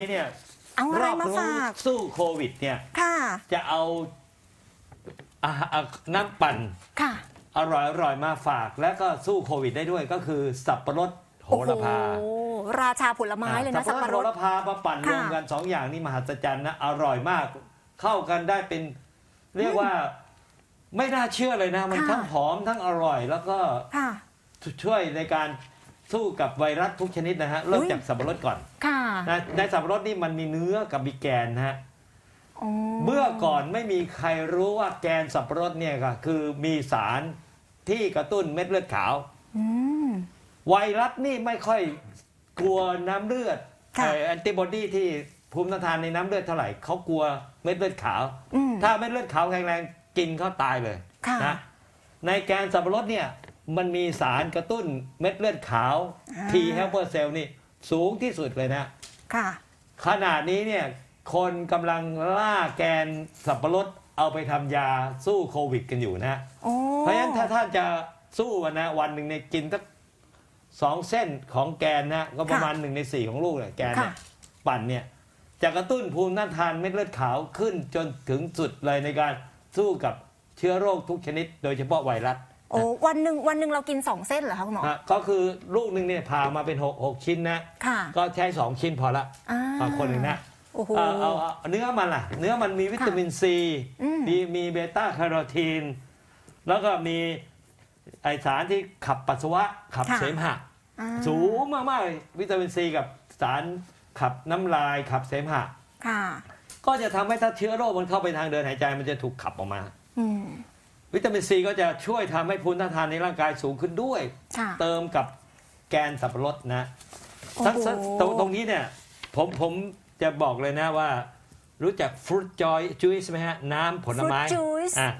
นี่เนี่ยเอาอะไรมาฝากสู้โควิดเนี่ยค่ะ จะเอาอาหารอะน้ำปั่นค่ะ อร่อยอร่อยมาฝาก แล้วก็สู้โควิดได้ด้วยก็คือสับปะรดโหระพาโอ้โหราชาผลไม้เลยนะสับปะรโหดระพามาปั่นรค่ะวมกันสองอย่างนี่มหัศจรรย์นะอร่อยมาก เข้ากันได้เป็น เรียกว่าไม่น่าเชื่อเลยนะ มันค่ะทั้งหอมทั้งอร่อยแล้วก็ค่ะช่วยในการสู้กับไวรัสทุกชนิดนะฮะเริ่มอุ๊ยจากสับปะรดก่อนค่ะ นะในสับปะรดนี่มันมีเนื้อกับมีแกนนะฮะอ๋อเมื่อก่อนไม่มีใครรู้ว่าแกนสับปะรดเนี่ยก็คือมีสารที่กระตุ้นเม็ดเลือดขาวอืมไวรัสนี่ไม่ค่อยกลัวน้ำเลือดค่ะแอนติบอดีที่ภูมิต้านทานในน้ำเลือดเท่าไหร่เขากลัวเม็ดเลือดขาวอืมถ้าเม็ดเลือดขาวแข็งแรงกินเขาตายเลยค่ะนะในแกนสับปะรดเนี่ยมันมีสารกระตุ้นเม็ดเลือดขาวอ่า T helper cell นี่สูงที่สุดเลยนะ ค่ะขนาดนี้เนี่ยคนกำลังล่าแกนสับปะรดเอาไปทำยาสู้โควิดกันอยู่นะโอ้เพราะฉะนั้นถ้าท่านจะสู้วันนะวันหนึ่งเนี่ยกินสักสองเส้นของแกนนะก็ประมาณหนึ่งในสี่ของลูกเนี่ยแกนเนี่ยค่ะปั่นเนี่ยจะกระตุ้นภูมิต้านทานเม็ดเลือดขาวขึ้นจนถึงจุดเลยในการสู้กับเชื้อโรคทุกชนิด โดยเฉพาะไวรัสโอ้วันหนึ่งวันหนึ่งเรากินสองเส้นเหรอคะคุณหมอนะก็คือลูกหนึ่งเนี่ยผ่ามาเป็นหกหกชิ้นนะ ค่ะก็ใช้สองชิ้นพอละอ่า ต่อคนหนึ่งนะโอ้โห เอาเอาเอาเนื้อมันล่ะ เนื้อมันมีวิตามินซีอืม มีมีเบต้าแคโรทีน แล้วก็มีไอสารที่ขับปัสสาวะขับค่ะเสมหะ อ่าสูงมากๆเลยวิตามินซีกับสารขับน้ำลายขับเสมหะ ค่ะ ก็จะทำให้ถ้าเชื้อโรคมันเข้าไปทางเดินหายใจมันจะถูกขับออกมา อืม วิตามินซีก็จะช่วยทำให้ภูมิต้านทานในร่างกายสูงขึ้นด้วยค่ะเติมกับแกนสับปะรดนะโอ้ทั้งโหตรงตรงนี้เนี่ยผมผมจะบอกเลยนะว่า รู้จักฟรุตจอยจูสไหมฮะ น้ำผลไม้ Fruit juice อะ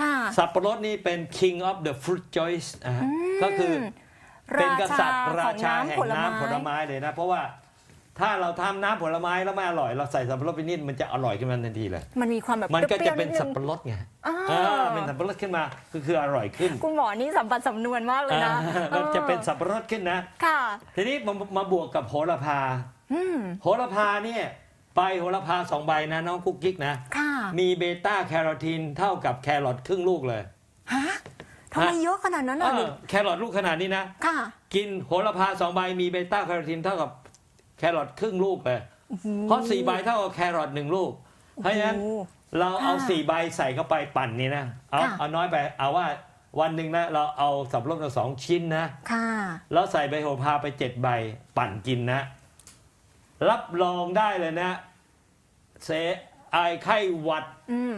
ค่ะสับปะรดนี่เป็น king of the fruit juice อะฮะก็คือเป็นกษัตริย์ราชาแห่งน้ำผลไม้เลยนะ เพราะว่า ถ้าเราทำน้ำผลไม้แล้วไม่อร่อยเราใส่สับปะรดไปนิดมันจะอร่อยขึ้นมาทันทีเลย มันมีความแบบมันก็เปรี้จะยวๆเป็นดงสับปะรดไงอ่าอ่าเป็นสับปะรดขึ้นมาคือคืออร่อยขึ้นคุณหมอนี่สัมปันสำนวนมากเลยนะอ่าก็จะเป็นสับปะรดขึ้นนะ ค่ะ ทีนี้มามาบวกกับโหระพา อืม โหระพาเนี่ยใบโหระพาสองใบนะน้องกุ๊กกิ๊กนะ ค่ะ มีเบต้าแคโรทีนเท่ากับแครอทครึ่งลูกเลยฮะทำไมเยอะขนาดนั้นเออะอแครอทลูกขนาดนี้นะ ค่ะ กินโหระพาสองใบมีเบต้าแคโรทีนเท่ากับ แครอทครึ่งลูกเลยเพราะสี่ใบเท่ากับแครอทหนึ่งลูก เพราะฉะนั้นโอ้โหเราเอาค่ะสี่ใบใส่เข้าไปปั่นนี่นะ เอาค่ะเอาน้อยไปเอาว่าวันหนึ่งนะเราเอาสับปะรดมาสองชิ้นนะค่ะแล้วใส่ใบโหระพาไปเจ็ดใบปั่นกินนะ รับรองได้เลยนะเสไอไข้หวัดอืม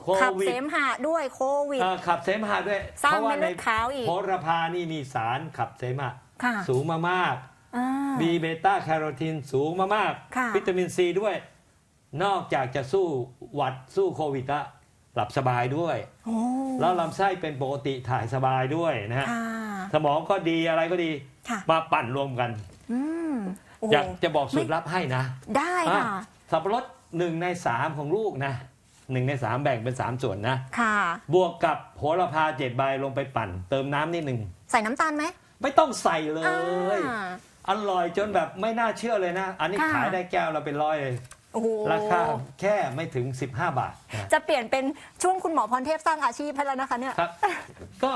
โคขับวิเสดมหะด้วยโควิดเอ่อขับเสมหะด้วยสร้างเพราะว่าเม็ดเลือดขาวอีกโหระพานี่มีสารขับเสมหะค่ะสูงมามากอ่ามีเบต้าแคโรทีนสูงมามากค่ะวิตามินซีด้วย นอกจากจะสู้หวัดสู้โควิดละหลับสบายด้วยโอ้แล้วลำไส้เป็นปกติถ่ายสบายด้วยนะฮะค่ะสมองก็ดีอะไรก็ดีค่ะมาปั่นรวมกันอืมโอ้โหอยากจะบอกสูตรลับให้นะ ได้ค่ะอะสับปะรดหนึ่งในสามของลูกนะหนึ่งในสามแบ่งเป็นสามส่วนนะ ค่ะ บวกกับโหระพาเจ็ดใบลงไปปั่น เติมน้ำนิดหนึ่ง ใส่น้ำตาลไหม ไม่ต้องใส่เลย อ่าอร่อยจนแบบไม่น่าเชื่อเลยนะ อันนี้ค่ะ ขายได้แก้วเราเป็นร้อยเลย โอ้โหราคาแค่ไม่ถึง 15 บาทนะจะเปลี่ยนเป็นช่วงคุณหมอพรเทพสร้างอาชีพให้แล้วนะคะเนี่ย ครับ ก็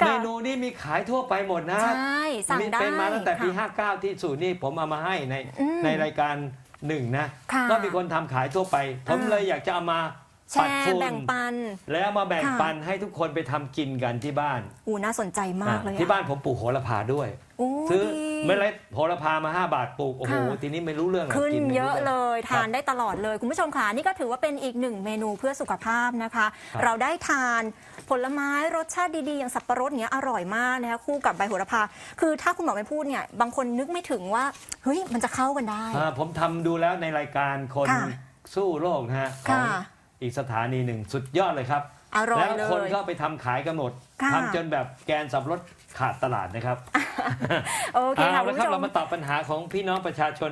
ค่ะ เมนูนี้มีขายทั่วไปหมดนะใช่สั่งมีได้เป็นมาตั้งแต่ปี ค่ะ 59 ที่สูตรนี้ผมเอามาให้ในอืมในรายการหนึ่งนะ ค่ะก็มีคนทำขายทั่วไป ผมอ่า เลยอยากจะเอามาแชปัดร์ฝุ่นแบ่งปัน แล้วมาแบ่งค่ะ ปันให้ทุกคนไปทำกินกันที่บ้านอูน่าสนใจมากเลยอะอะที่บ้านผมปลูกโหระพาด้วย โอ้ซื้อดี เมล็ดโหระพามา 5 บาทปลูก โอ้โห ค่ะ ทีนี้ไม่รู้เรื่องหรอกขึ้นกิไม่เยรู้อะรื่องเลยครับทานได้ตลอดเลย คุณผู้ชมค่ะนี่ก็ถือว่าเป็นอีกหนึ่งเมนูเพื่อสุขภาพนะคะ ครับ เราได้ทานผลไม้รสชาติดีๆ อย่างสับปะรดเนี้ยอร่อยมากนะคะคู่กับใบโหระพา คือถ้าคุณหมอไม่พูดเนี่ยบางคนนึกไม่ถึงว่าเฮ้ยมันจะเข้ากันได้ อ่าผมทำดูแล้วในรายการคนค่ะสู้โรคนะฮะขอค่ะงอีกสถานีหนึ่งสุดยอดเลยครับ อร่อยแล้วเลคนยก็ไปทำขายกันหมดค่ะ ทำจนแบบแกนสับปะรถขาดตลาดนะครับโอเคค่ะเอาคุละณครับผู้ชเราม มาตอบปัญหาของพี่น้องประชาชน